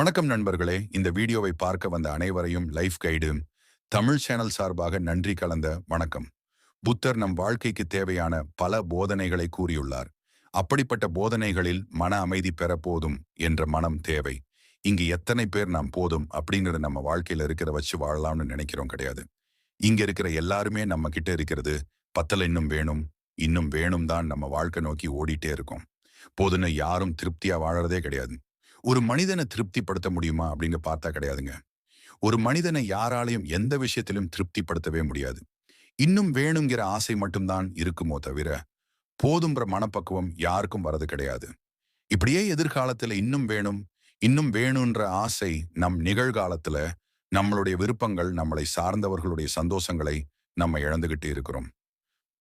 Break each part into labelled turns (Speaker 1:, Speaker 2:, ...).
Speaker 1: வணக்கம் நண்பர்களே. இந்த வீடியோவை பார்க்க வந்த அனைவரையும் லைஃப் கைடு தமிழ் சேனல் சார்பாக நன்றி கலந்த வணக்கம். புத்தர் நம் வாழ்க்கைக்கு தேவையான பல போதனைகளை கூறியுள்ளார். அப்படிப்பட்ட போதனைகளில் மன அமைதி பெற போதும் என்ற மனம் தேவை. இங்கு எத்தனை பேர் நாம் போதும் அப்படிங்கிறது நம்ம வாழ்க்கையில இருக்கிற வச்சு வாழலாம்னு நினைக்கிறோம் கிடையாது. இங்க இருக்கிற எல்லாருமே நம்ம கிட்ட இருக்கிறது பத்தல இன்னும் வேணும் இன்னும் வேணும் தான் நம்ம வாழ்க்கை நோக்கி ஓடிட்டே இருக்கோம். போதுன்னு யாரும் திருப்தியா வாழறதே கிடையாது. ஒரு மனிதனை திருப்திப்படுத்த முடியுமா அப்படின்னு பார்த்தா கிடையாதுங்க. ஒரு மனிதனை யாராலையும் எந்த விஷயத்திலும் திருப்திப்படுத்தவே முடியாது. இன்னும் வேணுங்கிற ஆசை மட்டும்தான் இருக்குமோ தவிர போதும்ன்ற மனப்பக்குவம் யாருக்கும் வரது கிடையாது. இப்படியே எதிர்காலத்துல இன்னும் வேணும் இன்னும் வேணுன்ற ஆசை நம் நிகழ்காலத்துல நம்மளுடைய விருப்பங்கள் நம்மளை சார்ந்தவர்களுடைய சந்தோஷங்களை நம்ம இழந்துகிட்டு இருக்கிறோம்.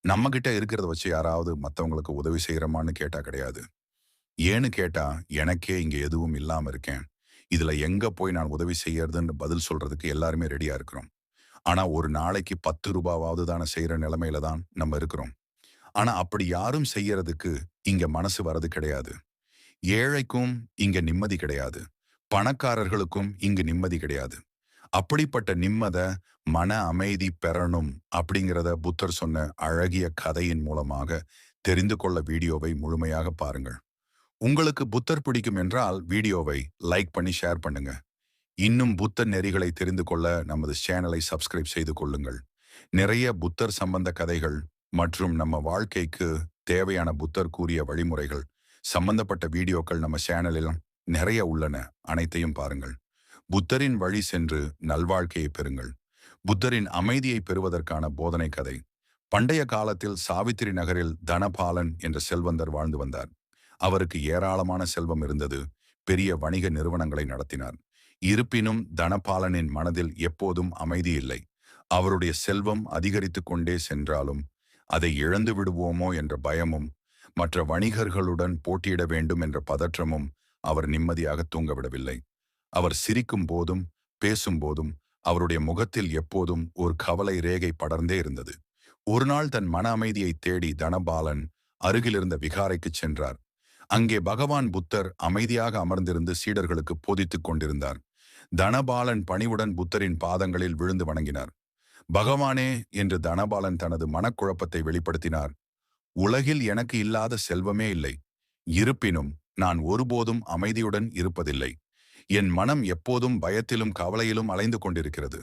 Speaker 1: நம்ம கிட்ட இருக்கிறத வச்சு யாராவது மத்தவங்களுக்கு உதவி செய்யறோமான்னு கேட்டா கிடையாது. ஏன்னு கேட்டா எனக்கே இங்க எதுவும் இல்லாம இருக்கேன். இதுல எங்க போய் நான் உதவி செய்யறதுன்னு பதில் சொல்றதுக்கு எல்லாருமே ரெடியா இருக்கிறோம். ஆனா ஒரு நாளைக்கு பத்து ரூபாவாவது தானே செய்யற நிலைமையில தான் நம்ம இருக்கிறோம். ஆனா அப்படி யாரும் செய்யறதுக்கு இங்க மனசு வர்றது கிடையாது. ஏழைக்கும் இங்க நிம்மதி கிடையாது. பணக்காரர்களுக்கும் இங்கு நிம்மதி கிடையாது. அப்படிப்பட்ட நிம்மத மன அமைதி பெறணும் அப்படிங்கிறத புத்தர் சொன்ன அழகிய கதையின் மூலமாக தெரிந்து கொள்ள வீடியோவை முழுமையாக பாருங்கள். உங்களுக்கு புத்தர் பிடிக்கும் என்றால் வீடியோவை லைக் பண்ணி ஷேர் பண்ணுங்க. இன்னும் புத்தர் நெறிகளை தெரிந்து கொள்ள நமது சேனலை சப்ஸ்கிரைப் செய்து கொள்ளுங்கள். நிறைய புத்தர் சம்பந்த கதைகள் மற்றும் நம்ம வாழ்க்கைக்கு தேவையான புத்தர் கூறிய வழிமுறைகள் சம்பந்தப்பட்ட வீடியோக்கள் நம்ம சேனலில் நிறைய உள்ளன. அனைத்தையும் பாருங்கள். புத்தரின் வழி சென்று நல்வாழ்க்கையை பெறுங்கள். புத்தரின் அமைதியை பெறுவதற்கான போதனை கதை. பண்டைய காலத்தில் சாவித்திரி நகரில் தனபாலன் என்ற செல்வந்தர் வாழ்ந்து வந்தார். அவருக்கு ஏராளமான செல்வம் இருந்தது. பெரிய வணிக நிறுவனங்களை நடத்தினார். இருப்பினும் தனபாலனின் மனதில் எப்போதும் அமைதி இல்லை. அவருடைய செல்வம் அதிகரித்து கொண்டே சென்றாலும் அதை இழந்து விடுவோமோ என்ற பயமும் மற்ற வணிகர்களுடன் போட்டியிட வேண்டும் என்ற பதற்றமும் அவர் நிம்மதியாக தூங்கவிடவில்லை. அவர் சிரிக்கும் போதும் பேசும்போதும் அவருடைய முகத்தில் எப்போதும் ஒரு கவலை ரேகை படர்ந்தே இருந்தது. ஒரு நாள் தன் மன அமைதியை தேடி தனபாலன் அருகிலிருந்த விகாரைக்குச் சென்றார். அங்கே பகவான் புத்தர் அமைதியாக அமர்ந்திருந்து சீடர்களுக்கு போதித்துக் கொண்டிருந்தார். தனபாலன் பணிவுடன் புத்தரின் பாதங்களில் விழுந்து வணங்கினார். பகவானே என்று தனபாலன் தனது மனக்குழப்பத்தை வெளிப்படுத்தினார். உலகில் எனக்கு இல்லாத செல்வமே இல்லை. இருப்பினும் நான் ஒருபோதும் அமைதியுடன் இருப்பதில்லை. என் மனம் எப்போதும் பயத்திலும் கவலையிலும் அலைந்து கொண்டிருக்கிறது.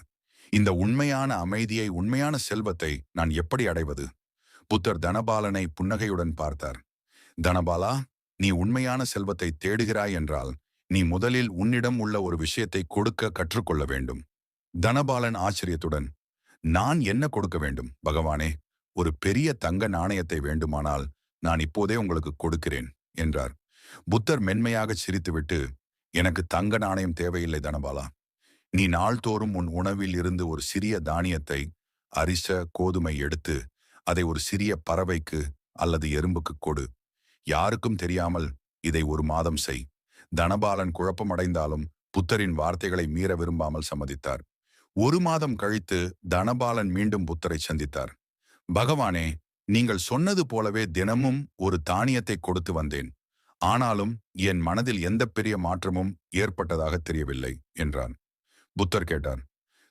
Speaker 1: இந்த உண்மையான அமைதியை உண்மையான செல்வத்தை நான் எப்படி அடைவது? புத்தர் தனபாலனை புன்னகையுடன் பார்த்தார். தனபாலா நீ உண்மையான செல்வத்தை தேடுகிறாய் என்றால் நீ முதலில் உன்னிடம் உள்ள ஒரு விஷயத்தை கொடுக்க கற்றுக்கொள்ள வேண்டும். தனபாலன் ஆச்சரியத்துடன் நான் என்ன கொடுக்க வேண்டும் பகவானே? ஒரு பெரிய தங்க நாணயத்தை வேண்டுமானால் நான் இப்போதே உங்களுக்கு கொடுக்கிறேன் என்றார். புத்தர் மென்மையாக சிரித்துவிட்டு எனக்கு தங்க நாணயம் தேவையில்லை தனபாலா. நீ நாள்தோறும் உன் உணவில் இருந்து ஒரு சிறிய தானியத்தை அரிச கோதுமை எடுத்து அதை ஒரு சிறிய பறவைக்கு அல்லது எறும்புக்கு கொடு. யாருக்கும் தெரியாமல் இதை ஒரு மாதம் செய். தனபாலன் குழப்பமடைந்தாலும் புத்தரின் வார்த்தைகளை மீற விரும்பாமல் சம்மதித்தார். ஒரு மாதம் கழித்து தனபாலன் மீண்டும் புத்தரை சந்தித்தார். பகவானே நீங்கள் சொன்னது போலவே தினமும் ஒரு தானியத்தை கொடுத்து வந்தேன். ஆனாலும் என் மனதில் எந்த பெரிய மாற்றமும் ஏற்பட்டதாக தெரியவில்லை என்றான். புத்தர் கேட்டார்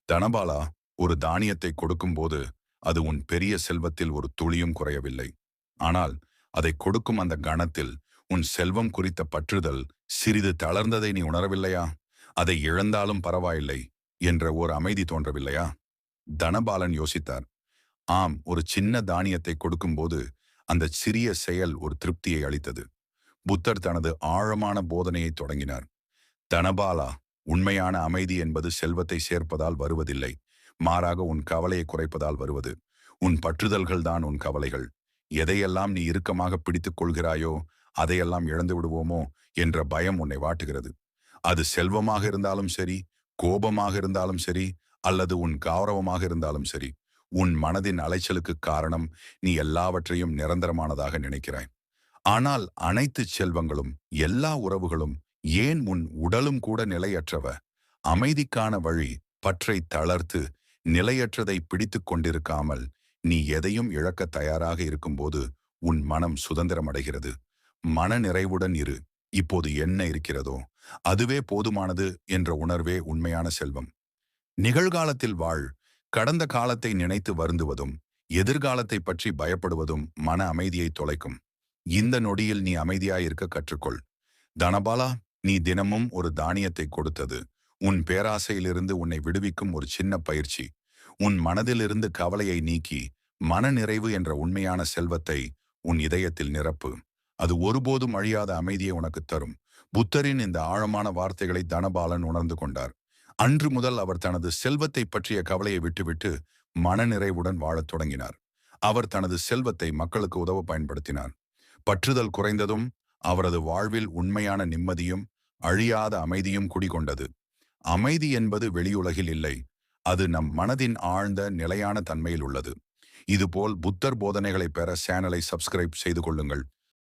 Speaker 1: தனபாலா ஒரு தானியத்தை கொடுக்கும்போது அது உன் பெரிய செல்வத்தில் ஒரு துளியும் குறையவில்லை. ஆனால் அதை கொடுக்கும் அந்த கணத்தில் உன் செல்வம் குறித்த பற்றுதல் சிறிது தளர்ந்ததை நீ உணரவில்லையா? அதை இழந்தாலும் பரவாயில்லை என்ற ஒரு அமைதி தோன்றவில்லையா? தனபாலன் யோசித்தார். ஆம் ஒரு சின்ன தானியத்தை கொடுக்கும்போது அந்த சிறிய செயல் ஒரு திருப்தியை அளித்தது. புத்தர் தனது ஆழமான போதனையை தொடங்கினார். தனபாலா உண்மையான அமைதி என்பது செல்வத்தை சேர்ப்பதால் வருவதில்லை. மாறாக உன் கவலையை குறைப்பதால் வருவது. உன் பற்றுதல்கள் தான் உன் கவலைகள். எதையெல்லாம் நீ இறுக்கமாக பிடித்துக் கொள்கிறாயோ அதையெல்லாம் இழந்து விடுவோமோ என்ற பயம் உன்னை வாட்டுகிறது. அது செல்வமாக இருந்தாலும் சரி கோபமாக இருந்தாலும் சரி அல்லது உன் கௌரவமாக இருந்தாலும் சரி உன் மனதின் அலைச்சலுக்கு காரணம் நீ எல்லாவற்றையும் நிரந்தரமானதாக நினைக்கிறாய். ஆனால் அனைத்து செல்வங்களும் எல்லா உறவுகளும் ஏன் உன் உடலும் கூட நிலையற்றவ? அமைதிக்கான வழி பற்றை தளர்த்து நிலையற்றதை பிடித்து கொண்டிருக்காமல் நீ எதையும் இழக்க தயாராக இருக்கும்போது உன் மனம் சுதந்திரம் அடைகிறது மன நிறைவுடன் இரு. இப்போது என்ன இருக்கிறதோ அதுவே போதுமானது என்ற உணர்வே உண்மையான செல்வம். நிகழ்காலத்தில் வாழ். கடந்த காலத்தை நினைத்து வருந்துவதும் எதிர்காலத்தை பற்றி பயப்படுவதும் மன அமைதியை தொலைக்கும். இந்த நொடியில் நீ அமைதியாயிருக்க கற்றுக்கொள். தனபாலா நீ தினமும் ஒரு தானியத்தை கொடுத்தது. உன் பேராசையிலிருந்து உன்னை விடுவிக்கும் ஒரு சின்ன பயிற்சி. உன் மனதிலிருந்து கவலையை நீக்கி மனநிறைவு என்ற உண்மையான செல்வத்தை உன் இதயத்தில் நிரப்பு. அது ஒருபோதும் அழியாத அமைதியை உனக்கு தரும். புத்தரின் இந்த ஆழமான வார்த்தைகளை தனபாலன் உணர்ந்து கொண்டார். அன்று முதல் அவர் தனது செல்வத்தை பற்றிய கவலையை விட்டுவிட்டு மனநிறைவுடன் வாழத் தொடங்கினார். அவர் தனது செல்வத்தை மக்களுக்கு உதவ பயன்படுத்தினார். பற்றுதல் குறைந்ததும் அவரது வாழ்வில் உண்மையான நிம்மதியும் அழியாத அமைதியும் குடிகொண்டது. அமைதி என்பது வெளியுலகில் இல்லை அது நம் மனதின் ஆழ்ந்த நிலையான தன்மையில் உள்ளது. இதுபோல் புத்தர் போதனைகளை பெற சேனலை சப்ஸ்கிரைப் செய்து கொள்ளுங்கள்.